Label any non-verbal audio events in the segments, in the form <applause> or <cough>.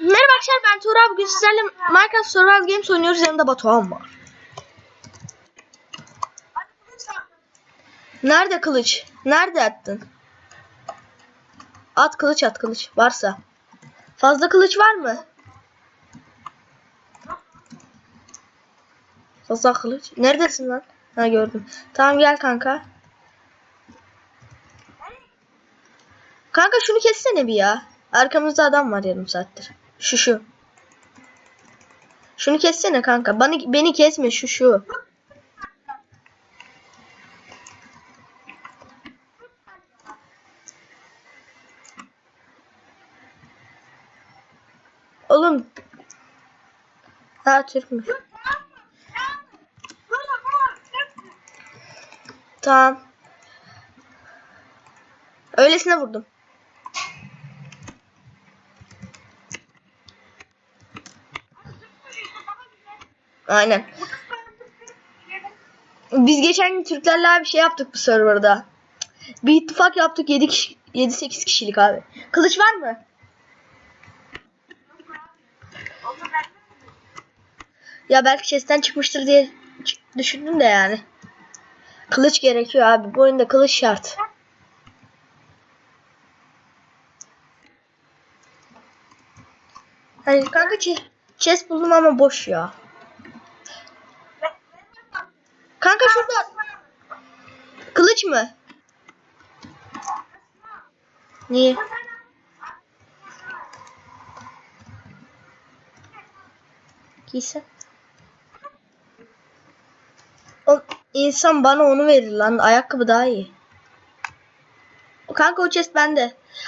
Merhaba arkadaşlar ben Tuğra. Bugün sizlerle Minecraft Survival Games oynuyoruz. Yanımda Batuhan var. Nerede kılıç? Nerede attın? At kılıç at kılıç. Varsa. Fazla kılıç var mı? Fazla kılıç. Neredesin lan? Ha gördüm. Tamam gel kanka. Kanka şunu kessene bir ya. Arkamızda adam var yarım saattir. Şu şu. Şunu kessene kanka. Beni, beni kesme şu şu. Oğlum. Ha Türkmüş. Tamam. Öylesine vurdum. Aynen. Biz geçen gün Türklerle bir şey yaptık bu serverda. Bir ittifak yaptık 7 kişi 7-8 kişilik abi. Kılıç var mı? Ya belki chest'ten çıkmıştır diye düşündüm de yani. Kılıç gerekiyor abi. Bu oyunda kılıç şart. Hani kanka ch- chest buldum ama boş ya. Mı? Niye? Giysen. O insan bana onu verir lan. Ayakkabı daha iyi. Kanka o chest bende.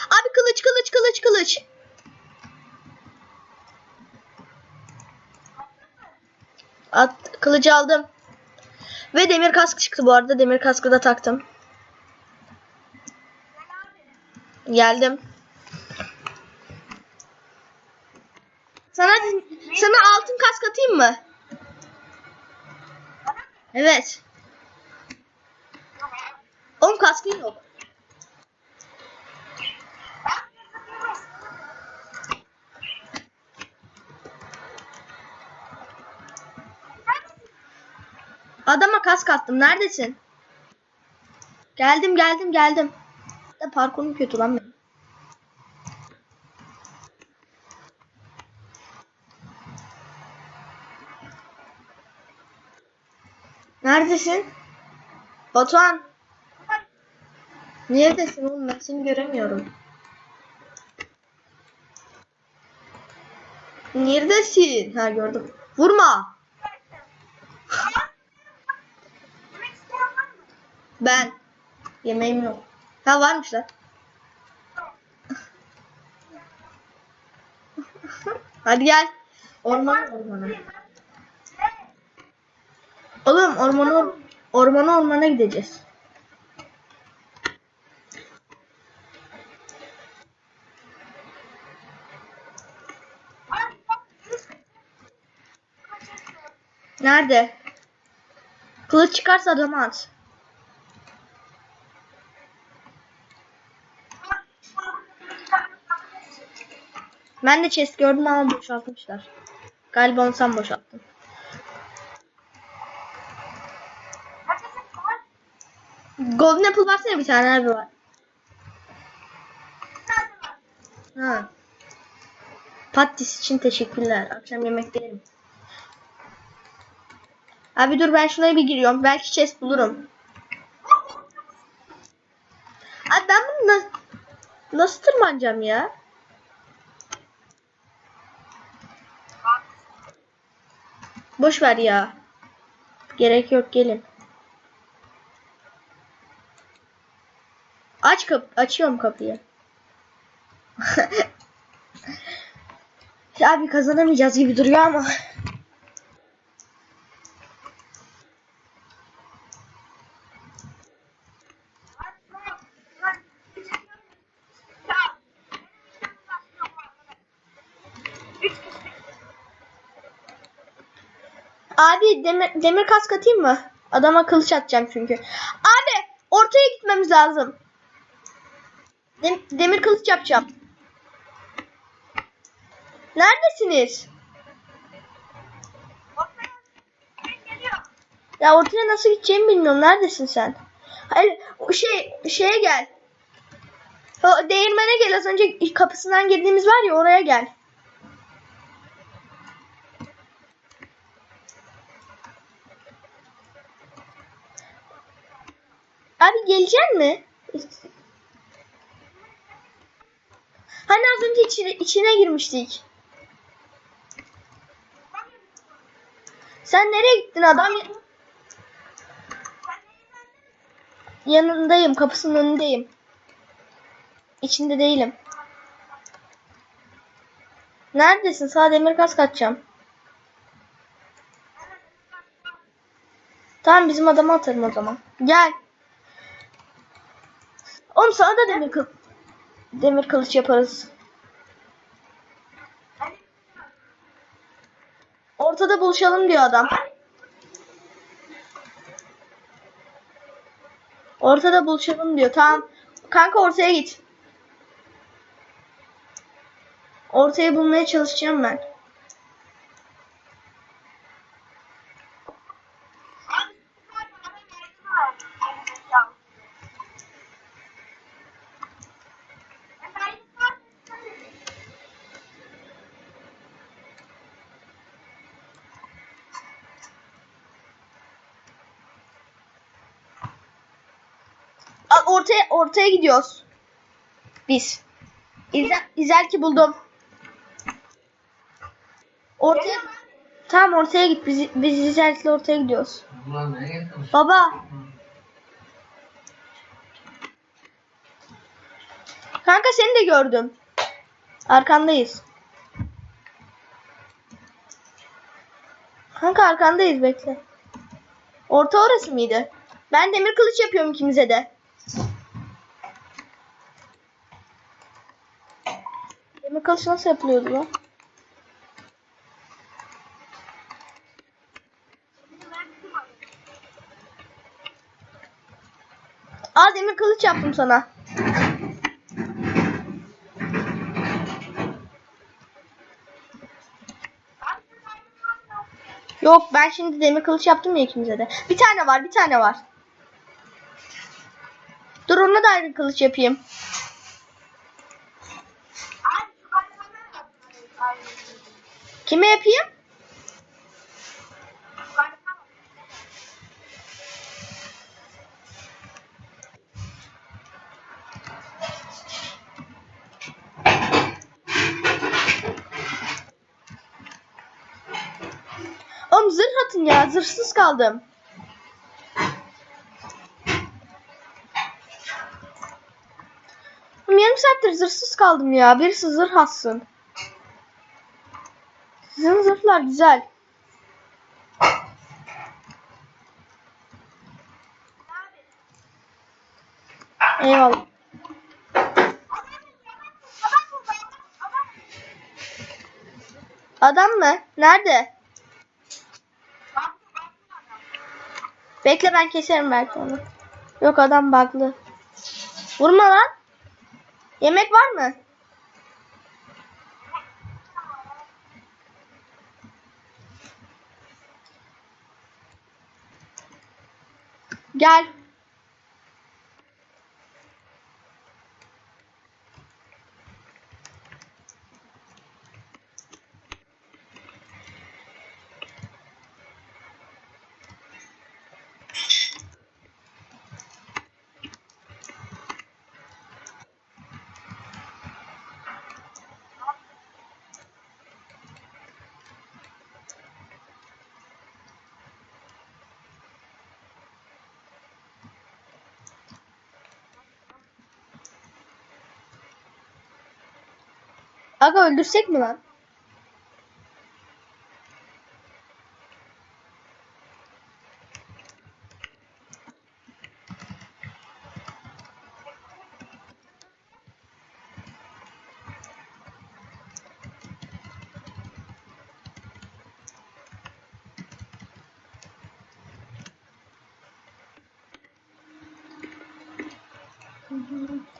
Abi kılıç kılıç kılıç kılıç. At kılıcı aldım. Ve demir kask çıktı bu arada. Demir kaskı da taktım. Geldim. Sana sana altın kask atayım mı? Evet. Oğlum kaskın yok. Adama kask attım. Neredesin? Geldim geldim geldim. Da parkurum kötü lan benim. Neredesin? Batuhan. Neredesin oğlum ben seni göremiyorum. Neredesin? Ha gördüm. Vurma. Ben. Yemeğim yok. Ha varmış lan. Hadi gel. Orman ormana. Oğlum ormana ormana ormana gideceğiz. Nerede? Kılıç çıkarsa adamı at. Ben de chest gördüm ama boşaltmışlar. Galiba onu sen boşalttın. Golden apple versene bir tane abi var. Ha. Patates için teşekkürler. Akşam yemek yerim. Abi dur ben şuraya bir giriyorum. Belki chest bulurum. Abi ben bunu nasıl, nasıl tırmanacağım ya? Boş ver ya. Gerek yok gelin. Aç kap açıyorum kapıyı. <laughs> Abi kazanamayacağız gibi duruyor ama. Demir, demir kask atayım mı? Adama kılıç atacağım çünkü. Abi ortaya gitmemiz lazım. Dem- demir kılıç yapacağım. Neredesiniz? Ya ortaya nasıl gideceğimi bilmiyorum. Neredesin sen? Hayır, şey şeye gel. O değirmene gel. Az önce kapısından girdiğimiz var ya oraya gel. Abi gelecek mi? Hani az önce içine, içine girmiştik. Sen nereye gittin adam? Yanındayım. Kapısının önündeyim. İçinde değilim. Neredesin? Sağ demir kas kaçacağım. Tamam bizim adamı atarım o zaman. Gel. Oğlum sana da demir kıl demir kılıç yaparız. Ortada buluşalım diyor adam. Ortada buluşalım diyor. Tamam. Kanka ortaya git. Ortayı bulmaya çalışacağım ben. Ortaya ortaya gidiyoruz. Biz. İzel, İzelki buldum. Ortaya Tamam ortaya git. Biz, biz İzelki'yle ortaya gidiyoruz. Baba. Kanka seni de gördüm. Arkandayız. Kanka arkandayız bekle. Orta orası mıydı? Ben demir kılıç yapıyorum ikimize de. Kılıç nasıl yapılıyordu lan? Aa demir kılıç yaptım sana. Yok ben şimdi demir kılıç yaptım ya ikimize de. Bir tane var bir tane var. Dur ona da ayrı kılıç yapayım. Kime yapayım? Oğlum zırh atın ya. Zırhsız kaldım. Yarım saattir zırhsız kaldım ya. Birisi zırh atsın. Sizin zırhlar güzel. Eyvallah. Adam mı? Nerede? Bekle ben keserim belki onu. Yok adam bug'lı. Vurma lan. Yemek var mı? Gel. Aga öldürsek mi lan? Mm-hmm.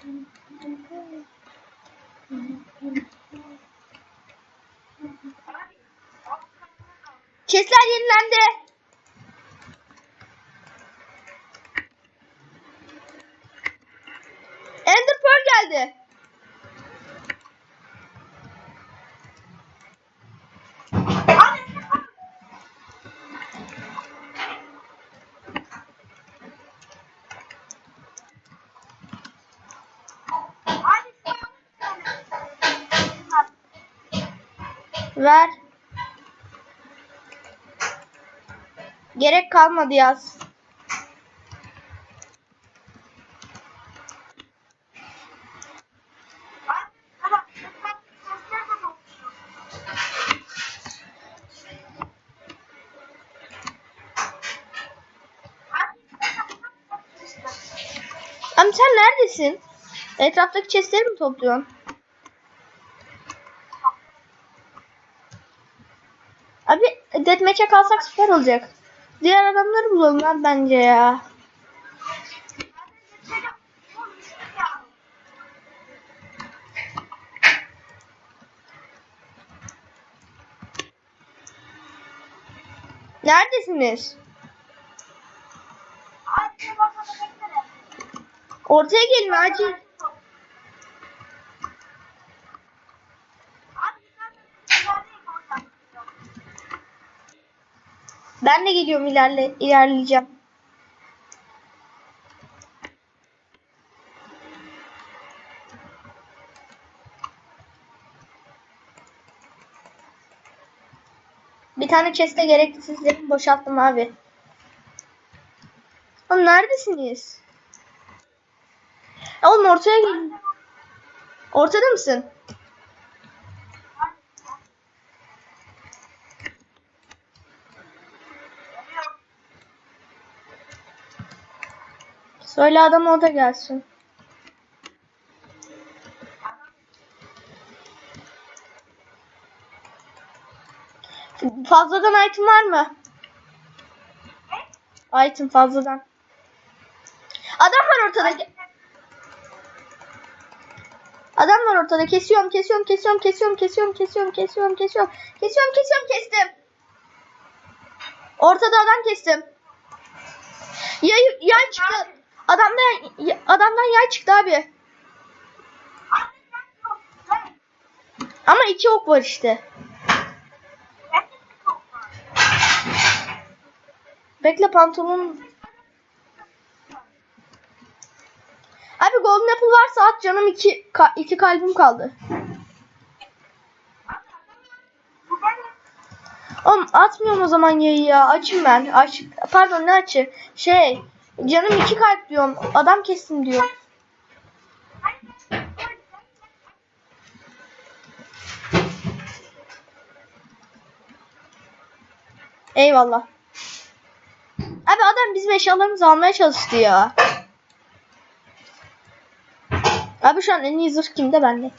Chestler yenilendi. Ender Pearl geldi. Ver. Gerek kalmadı yaz. Ama sen neredesin? Etraftaki chestleri mi topluyorsun? Abi deathmatch'e kalsak süper olacak. Diğer adamları bulalım lan bence ya. Neredesiniz? Ortaya gelin acil. Ben de geliyorum ilerle ilerleyeceğim. Bir tane chest'e gerekli sizleri boşalttım abi. Oğlum neredesiniz? Oğlum ortaya gelin. Ortada mısın? Söyle adam o da gelsin. Fazladan item var mı? Item fazladan. Adam var ortada. Adam var ortada. Kesiyorum, kesiyorum, kesiyorum, kesiyorum, kesiyorum, kesiyorum, kesiyorum, kesiyorum. Kesiyorum, kesiyorum, kestim. Ortada adam kestim. Yay, yay çıktı. Adamdan adamdan yay çıktı abi. Ama iki ok var işte. Bekle pantolon. Abi golden apple varsa at canım iki, ka- iki kalbim kaldı. Oğlum atmıyorum o zaman yayı ya. Açım ben. Aç. Pardon ne açı? Şey. Canım iki kalp diyorum. Adam kestim diyor. Eyvallah. Abi adam bizim eşyalarımızı almaya çalıştı ya. Abi şu an en iyi zırh kimde bende?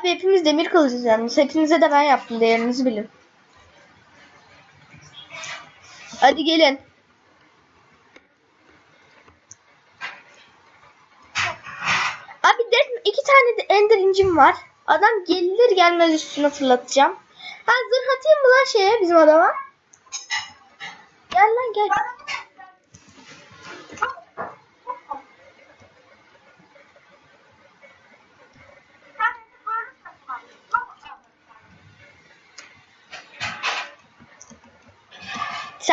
Abi hepimiz demir kılıcız yalnız. Hepinize de ben yaptım değerinizi bilin. Hadi gelin. Abi de iki tane de ender incim var. Adam gelir gelmez üstüne fırlatacağım. Ha zırh atayım mı lan şeye bizim adama? Gel lan gel.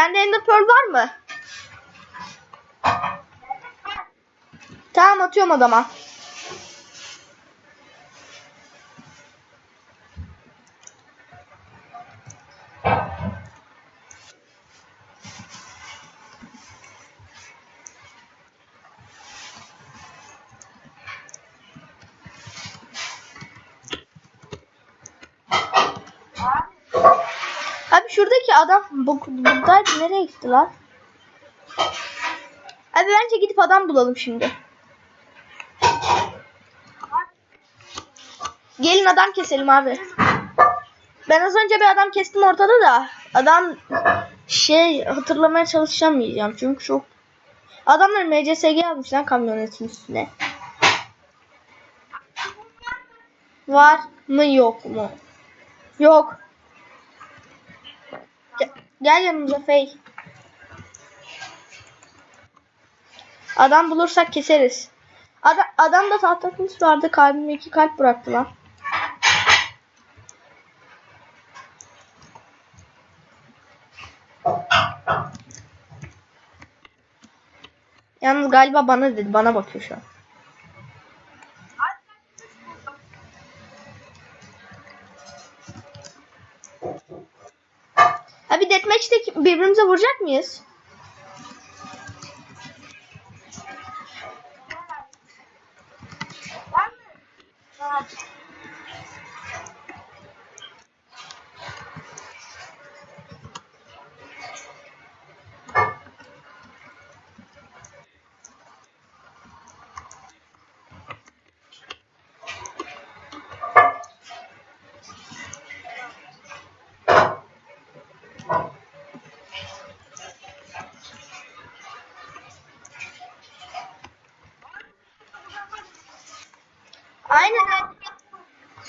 Sende ender pearl var mı? Tamam atıyorum adama. Abi şuradaki adam bu, buradaydı nereye gitti lan? Abi bence gidip adam bulalım şimdi. Gelin adam keselim abi. Ben az önce bir adam kestim ortada da. Adam şey hatırlamaya çalışamayacağım. Çünkü çok Adamlar MCSG almış lan kamyonetin üstüne. Var mı yok mu? Yok. Ge- gel yanımıza Fey. Adam bulursak keseriz. Ada adamda tahtakmış vardı. Kalbime iki kalp bıraktı lan. Yalnız galiba bana dedi. Bana bakıyor şu an. Vuracak mıyız?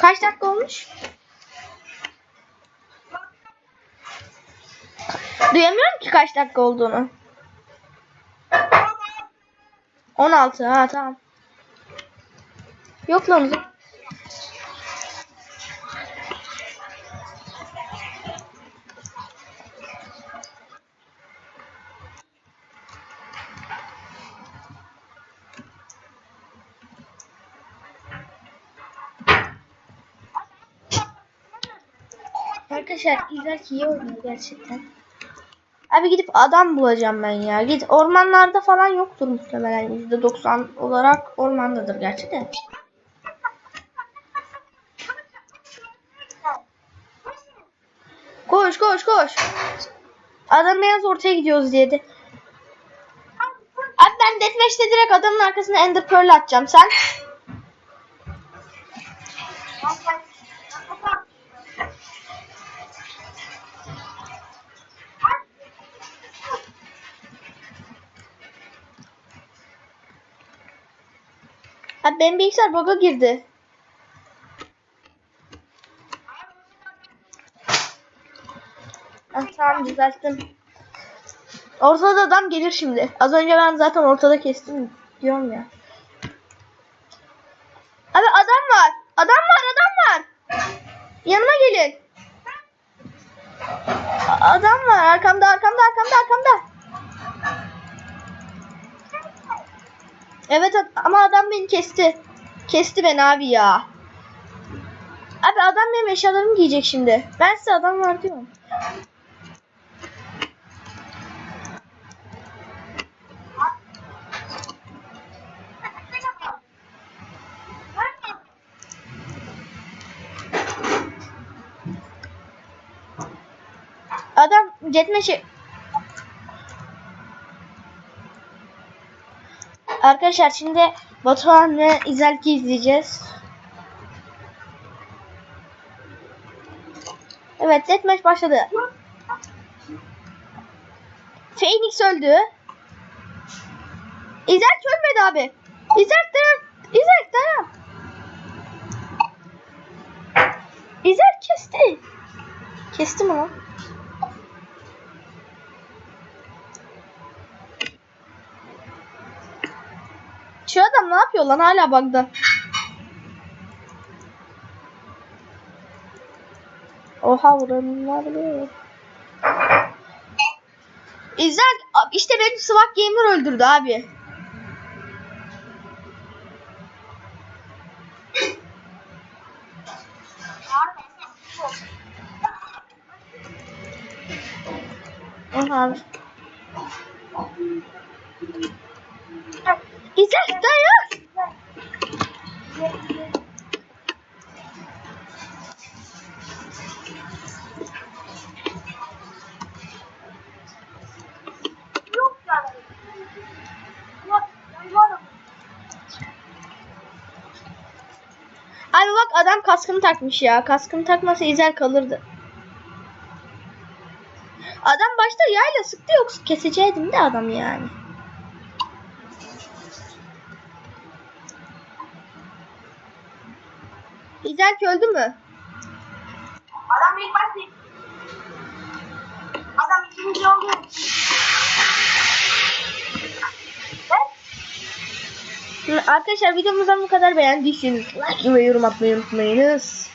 Kaç dakika olmuş? Duyamıyorum ki kaç dakika olduğunu. 16 ha tamam. Yok lan uzun. Arkadaşlar izler iyi oynuyor gerçekten. Abi gidip adam bulacağım ben ya. Git ormanlarda falan yoktur muhtemelen. %90 olarak ormandadır gerçi de. Koş koş koş. Adam beyaz ortaya gidiyoruz diye de. Abi ben deathmatch'te direkt adamın arkasına ender pearl atacağım. Sen? Abi benim bilgisayar bug'a girdi. Ah, tamam düzelttim. Ortada adam gelir şimdi. Az önce ben zaten ortada kestim diyorum ya. Abi adam var. Adam var adam var. Yanıma gelin. Adam var arkamda arkamda arkamda arkamda. Evet ama adam beni kesti. Kesti beni abi ya. Abi adam benim eşyalarımı giyecek şimdi. Ben size adam var diyorum. Adam cetmeşi... Arkadaşlar şimdi Batuhan ve İzelki izleyeceğiz. Evet deathmatch başladı. Phoenix öldü. İzerk ölmedi abi. İzerk dayan. İzerk dayan. İzerk kesti. Kesti mi lan? Şu adam ne yapıyor lan hala bug'da. Oha vuranlar böyle. İzler işte benim Swag Gamer öldürdü abi. Oha kaskını takmış ya. Kaskını takmasa izel kalırdı. Adam başta yayla sıktı yoksa keseceydim de adam yani. İzel öldü mü? Adam ilk başta. Adam ikinci oldu. Arkadaşlar videomuzdan bu kadar beğendiyseniz like ve yorum atmayı unutmayınız.